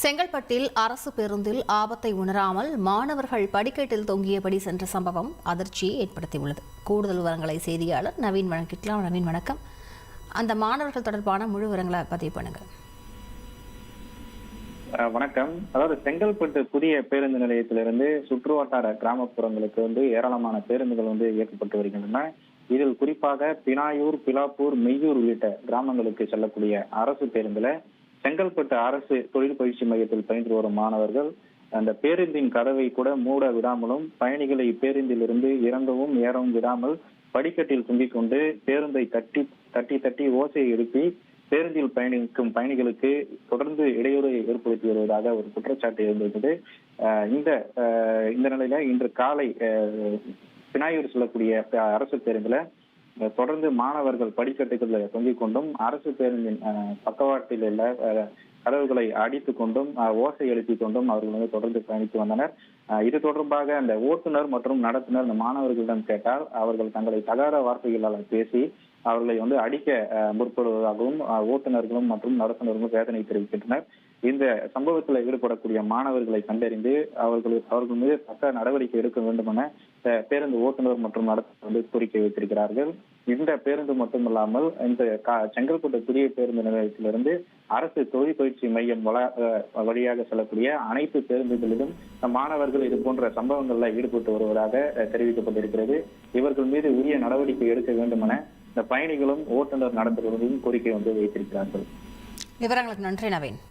செங்கல்பட்டில் அரசு பேருந்தில் ஆபத்தை உணராமல் மாணவர்கள் படிக்கட்டில் தொங்கியபடி சென்ற சம்பவம் அதிர்ச்சியை ஏற்படுத்தியுள்ளது. கூடுதல் விவரங்களை செய்தியாளர் நவீன் வழங்கிக்கலாம் நவீன் வணக்கம். அந்த மாணவர்கள் தொடர்பான முழு விவரங்களை பதிவு பண்ணுங்க. வணக்கம். அதாவது செங்கல்பட்டு புதிய பேருந்து நிலையத்திலிருந்து சுற்றுவட்டார கிராமப்புறங்களுக்கு வந்து ஏராளமான பேருந்துகள் வந்து இயக்கப்பட்டு வருகின்றன. இதில் குறிப்பாக பினாயூர் பிலாப்பூர் மெய்யூர் உள்ளிட்ட கிராமங்களுக்கு செல்லக்கூடிய அரசு பேருந்துல செங்கல்பட்டு அரசு தொழில் பயிற்சி மையத்தில் பயின்று வரும் மாணவர்கள் அந்த பேருந்தின் கதவை கூட மூட விடாமலும் பயணிகளை பேருந்திலிருந்து இறங்கவும் ஏறவும் விடாமல் படிக்கட்டில் தொங்கிக் கொண்டு பேருந்தை தட்டி தட்டி தட்டி ஓசையை எழுப்பி பேருந்தில் பயணிக்கும் பயணிகளுக்கு தொடர்ந்து இடையூறு ஏற்படுத்தி வருவதாக ஒரு குற்றச்சாட்டு இருந்திருந்தது இந்த இந்த நிலையில இன்று காலை பினாயூர் செல்லக்கூடிய அரசு பேருந்துல தொடர்ந்து மாணவர்கள் படிக்கட்டுகளில் தொங்கிக் கொண்டும் அரசு பேருந்தின் அஹ், பக்கவாட்டில் உள்ள அஹ், கதவுகளை அடித்துக் கொண்டும் ஓசை எழுப்பிக் கொண்டும் அவர்கள் வந்து தொடர்ந்து பயணித்து வந்தனர். இது தொடர்பாக அந்த ஓட்டுநர் மற்றும் நடத்துனர் அந்த மாணவர்களிடம் கேட்டால் அவர்கள் தங்களை தகாத வார்த்தைகளால் பேசி அவர்களை வந்து அடிக்க முற்படுவதாகவும் ஓட்டுநர்களும் மற்றும் நடத்துனர்களும் வேதனை தெரிவிக்கின்றனர். இந்த சம்பவத்தில் ஈடுபடக்கூடிய மாணவர்களை கண்டறிந்து அவர்கள் அவர்கள் மீது தக்க நடவடிக்கை எடுக்க வேண்டும் என பேருந்து ஓட்டுநர் மற்றும் நடத்துனர் வந்து கோரிக்கை வைத்திருக்கிறார்கள். இந்த பேருந்து மட்டுமல்லாமல் இந்த கா- செங்கல்பட்டு புதிய பேருந்து நிலையத்திலிருந்து அரசு தொழில் பயிற்சி மையம் வழியாக செல்லக்கூடிய அனைத்து பேருந்துகளிலும் மாணவர்கள் இது போன்ற சம்பவங்கள்ல ஈடுபட்டு வருவதாக தெரிவிக்கப்பட்டிருக்கிறது. இவர்கள் மீது உரிய நடவடிக்கை எடுக்க வேண்டும் என இந்த பயணிகளும் ஓட்டுநர் நடத்துவர்களும் கோரிக்கை வந்து வைத்திருக்கிறார்கள். விவரங்களுக்கு நன்றி நவீன்.